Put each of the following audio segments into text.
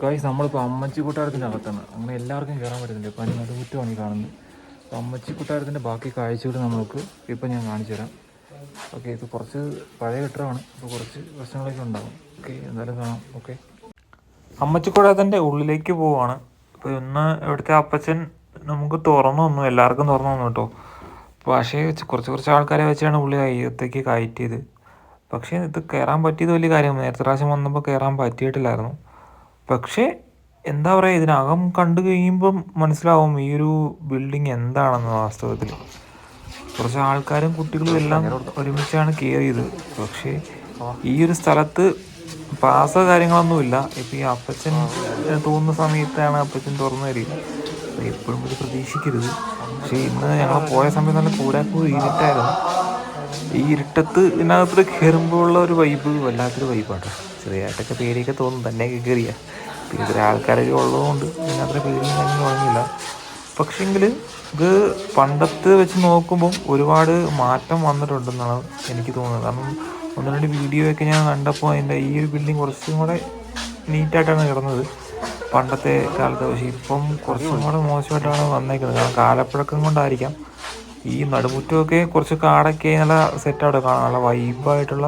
Guys നമ്മളിപ്പോൾ അമ്മച്ചി കൊട്ടാരത്തിന്റെ അകത്താണ്. അങ്ങനെ എല്ലാവർക്കും കയറാൻ പറ്റുന്നില്ല ഇപ്പം അതിന് നടുമുറ്റമാണ് ഈ കാണുന്നത് അപ്പോൾ അമ്മച്ചി കൊട്ടാരത്തിന്റെ ബാക്കി കാഴ്ചകൾ നമുക്ക് ഇപ്പം ഞാൻ കാണിച്ചു തരാം. ഓക്കെ ഇത് കുറച്ച് പഴയ കെട്ടിടമാണ്. അപ്പോൾ കുറച്ച് പ്രശ്നങ്ങളൊക്കെ ഉണ്ടാകും ഓക്കെ എന്തായാലും കാണാം. ഓക്കെ അമ്മച്ചിക്കുടത്തിന്റെ ഉള്ളിലേക്ക് പോവാണ്. അപ്പോൾ ഇന്ന് ഇവിടുത്തെ അപ്പച്ചൻ നമുക്ക് തുറന്നു തന്നു. എല്ലാവർക്കും തുറന്നു തന്നു കേട്ടോ. പക്ഷേ കുറച്ച് കുറച്ച് ആൾക്കാരെ വെച്ചാണ് പുള്ളി അയ്യത്തേക്ക് കയറ്റിയത്. പക്ഷേ ഇത് കയറാൻ പറ്റിയത് വലിയ കാര്യമാണ് നേരത്തെ പ്രാവശ്യം വന്നപ്പോൾ കയറാൻ പറ്റിയിട്ടില്ലായിരുന്നു. പക്ഷേ എന്താ പറയുക ഇതിനകം കണ്ടു കഴിയുമ്പം മനസ്സിലാവും ഈ ഒരു ബിൽഡിംഗ് എന്താണെന്ന് വാസ്തവത്തിൽ. കുറച്ച് ആൾക്കാരും കുട്ടികളും എല്ലാം ഒരുമിച്ചാണ് കയറിയത്. പക്ഷേ ഈ ഒരു സ്ഥലത്ത് പാസ കാര്യങ്ങളൊന്നുമില്ല ഇപ്പം ഈ അപ്പച്ചൻ തോന്നുന്ന സമയത്താണ് അപ്പച്ചൻ തുറന്നു തരിക. എപ്പോഴും ഇത് പ്രതീക്ഷിക്കരുത്. പക്ഷേ ഇന്ന് ഞങ്ങൾ പോയ സമയത്ത് നല്ല കൂരാക്കൂ ഇരുട്ടായിരുന്നു ഈ ഇരുട്ടത്ത് ഇതിനകത്ത് കയറുമ്പോൾ ഉള്ള ഒരു വൈബ് വല്ലാത്തൊരു വൈബാട്ടോ ചെറിയതായിട്ടൊക്കെ പേടിയൊക്കെ തോന്നും തന്നെ കയറിയ പിന്നെ ഇത്ര ആൾക്കാരൊക്കെ ഉള്ളതുകൊണ്ട് ഇതിനകത്ത് പേടിയും തന്നെ തുടങ്ങിയില്ല പക്ഷെങ്കിൽ ഇത് പണ്ടത്തെ വെച്ച് നോക്കുമ്പം ഒരുപാട് മാറ്റം വന്നിട്ടുണ്ടെന്നാണ് എനിക്ക് തോന്നുന്നത്. കാരണം ഒന്ന് രണ്ട് വീഡിയോ ഒക്കെ ഞാൻ കണ്ടപ്പോൾ അതിന്റെ ഈ ഒരു ബിൽഡിംഗ് കുറച്ചും കൂടെ നീറ്റായിട്ടാണ് കിടന്നത്. പണ്ടത്തെ കാലത്ത് പക്ഷേ ഇപ്പം കുറച്ചും കൂടെ മോശമായിട്ടാണ് വന്നേക്കുന്നത്. കാരണം കാലപ്പഴക്കം കൊണ്ടായിരിക്കാം. ഈ നടുമുറ്റമൊക്കെ കുറച്ച് കാടൊക്കെ നല്ല സെറ്റായിട്ട് കാണാം നല്ല വൈബായിട്ടുള്ള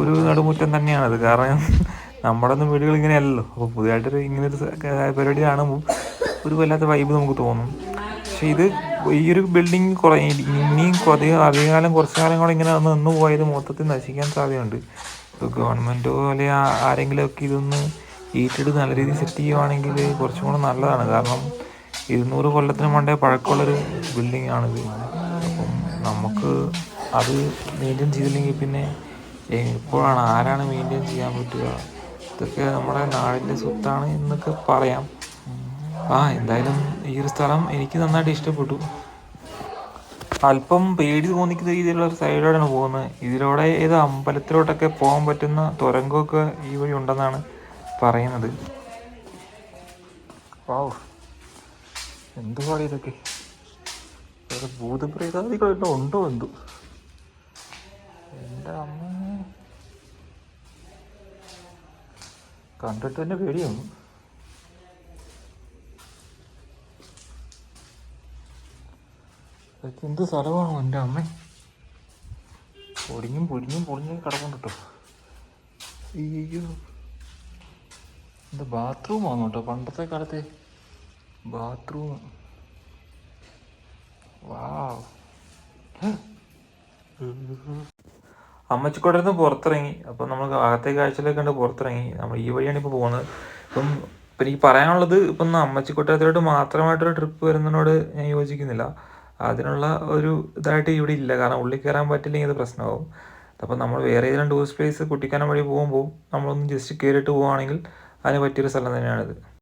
ഒരു നടുമുറ്റം തന്നെയാണത്. കാരണം നമ്മുടെ ഒന്നും വീടുകൾ ഇങ്ങനെയല്ലല്ലോ. അപ്പോൾ പുതിയതായിട്ടൊരു ഇങ്ങനൊരു പരിപാടി കാണുമ്പോൾ ഒരു വല്ലാത്ത വൈബ് നമുക്ക് തോന്നും. പക്ഷെ ഇത് ഈ ഒരു ബിൽഡിംഗ് കുറേ ഇനിയും അധികം അധികകാലം കുറച്ച് കാലം കൂടെ ഇങ്ങനെ ഒന്ന് നിന്ന് പോയത് മൊത്തത്തിൽ നശിക്കാൻ സാധ്യതയുണ്ട്. ഇപ്പോൾ ഗവൺമെന്റോ അല്ലെങ്കിൽ ആരെങ്കിലുമൊക്കെ ഇതൊന്ന് ഏറ്റെടുത്ത് നല്ല രീതിയിൽ സെറ്റ് ചെയ്യുവാണെങ്കിൽ കുറച്ചും കൂടെ നല്ലതാണ്. കാരണം ഇരുന്നൂറ് കൊല്ലത്തിന് മണ്ടേ പഴക്കമുള്ളൊരു ബിൽഡിംഗ് ആണിത് അപ്പം നമുക്ക് അത് മെയിന്റെയിൻ ചെയ്തില്ലെങ്കിൽ പിന്നെ എപ്പോഴാണ് ആരാണ് മെയിന്റെയിൻ ചെയ്യാൻ പറ്റുക? ഇതൊക്കെ നമ്മുടെ നാടിന്റെ സ്വത്താണ് എന്നൊക്കെ പറയാം. ആ എന്തായാലും ഈ ഒരു സ്ഥലം എനിക്ക് നന്നായിട്ട് ഇഷ്ടപ്പെട്ടു. അല്പം പേടി തോന്നിക്കുന്ന രീതിയിലുള്ള ഒരു സൈഡിലൂടെയാണ് പോകുന്നത്. ഇതിലൂടെ ഏത് അമ്പലത്തിലോട്ടൊക്കെ പോകാൻ പറ്റുന്ന തുരങ്കമൊക്കെ ഈ വഴി ഉണ്ടെന്നാണ് പറയുന്നത്. വാവ് എന്തുപാടി ഇതൊക്കെ? വേറെ ഭൂതപ്രേതാദികളെല്ലാം ഉണ്ടോ എന്തു? എന്റെ അമ്മ. കണ്ടിട്ട് തന്നെ പേടിയാണ് ഇതൊക്കെ എന്ത് സ്ഥലമാണോ എന്റെ അമ്മ? പൊടിഞ്ഞും പൊടിഞ്ഞും പൊളിഞ്ഞും കിടക്കുന്നു കേട്ടോ അയ്യോ. എന്താ ബാത്റൂം ആണോ കേട്ടോ പണ്ടത്തെ കാലത്തെ? ബാത്റൂം. വാവ്. നിന്ന് പുറത്തിറങ്ങി. അപ്പം നമ്മൾ അകത്തെ കാഴ്ചയിലേക്ക് കണ്ട് പുറത്തിറങ്ങി. നമ്മൾ ഈ വഴിയാണ് ഇപ്പോൾ പോകുന്നത്. ഇപ്പം ഇപ്പം എനിക്ക് പറയാനുള്ളത് ഇപ്പം അമ്മച്ചിക്കൊട്ടാരത്തിലോട്ട് മാത്രമായിട്ടൊരു ട്രിപ്പ് വരുന്നതിനോട് ഞാൻ യോജിക്കുന്നില്ല. അതിനുള്ള ഒരു ഇതായിട്ട് ഇവിടെ ഇല്ല. കാരണം ഉള്ളിൽ കയറാൻ പറ്റില്ലെങ്കിൽ അത് പ്രശ്നമാവും. അപ്പം നമ്മൾ വേറെ ഏതെങ്കിലും ടൂറിസ്റ്റ് പ്ലേസ് കുട്ടിക്കാനം വഴി പോകുമ്പോൾ നമ്മളൊന്ന് ജസ്റ്റ് കയറിയിട്ട് പോവുകയാണെങ്കിൽ അതിന് പറ്റിയൊരു സ്ഥലം തന്നെയാണിത്.